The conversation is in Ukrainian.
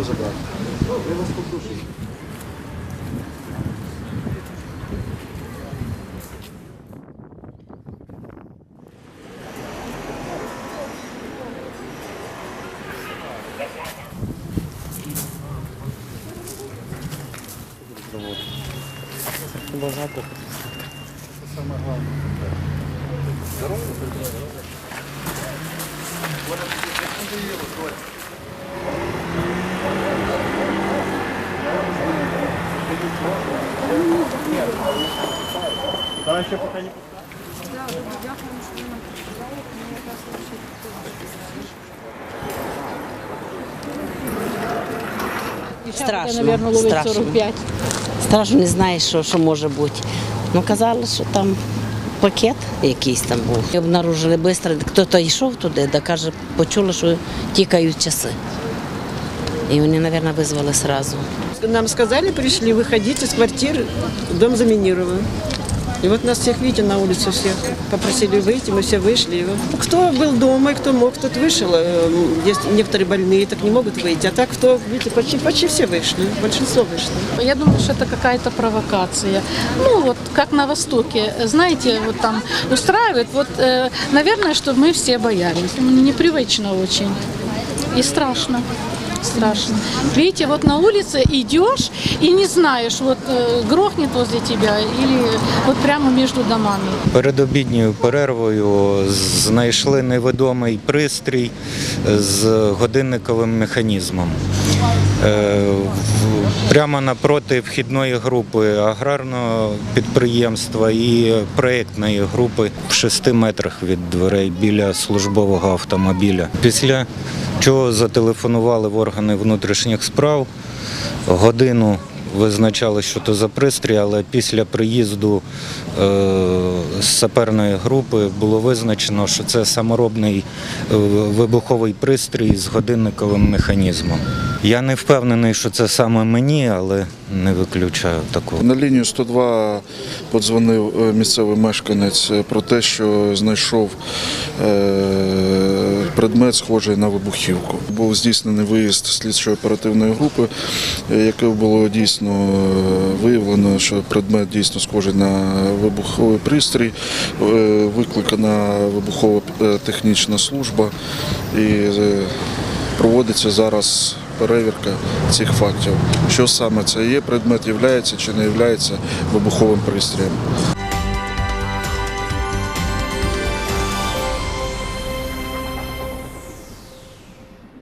его забрать. Я вас попрошу. Глаза Это самое главное. Здорово, здорово. Страшно, наверное, ловить страшно. 45. Страшно не знаєш, що, що може бути. Ну казали, що там пакет якийсь там був. І обнаружили швидко, хтось йшов туди, да каже, почули, що тікають часи. І вони, мабуть, визвали одразу. Нам сказали, пришли, выходить из квартиры, дом заминирован. И вот нас всех, видите, на улицу всех попросили выйти, мы все вышли. И Кто был дома и кто мог, тот вышел. Э, Есть некоторые больные, так не могут выйти. А так, кто, видите, почти, почти все вышли, большинство вышло. Я думаю, что это какая-то провокация. Ну, вот как на Востоке, знаете, вот там устраивают. Вот, э, наверное, что мы все боялись. Непривычно очень. И страшно. Страшно. Видите, вот на улице идешь и не знаешь, вот э, грохнет возле тебя или вот прямо между домами. Перед обідньою перервою знайшли невідомий пристрій з годинниковим механізмом. Е, Прямо напроти вхідної групи аграрного підприємства і проєктної групи в 6 метрах від дверей біля службового автомобіля. Після чого зателефонували в органи внутрішніх справ. Годину визначали, що то за пристрій, але після приїзду е, саперної групи було визначено, що це саморобний е, вибуховий пристрій з годинниковим механізмом. Я не впевнений, що це саме мені, але не виключаю такого. На лінію 102 подзвонив е, місцевий мешканець е, про те, що знайшов е, предмет, схожий на вибухівку. Був здійснений виїзд слідчої оперативної групи, е, якою було дійсно виявлено, що предмет дійсно схожий на вибуховий пристрій. Викликана вибухово-технічна служба і проводиться зараз перевірка цих фактів. Що саме це є предмет, являється чи не являється вибуховим пристроєм.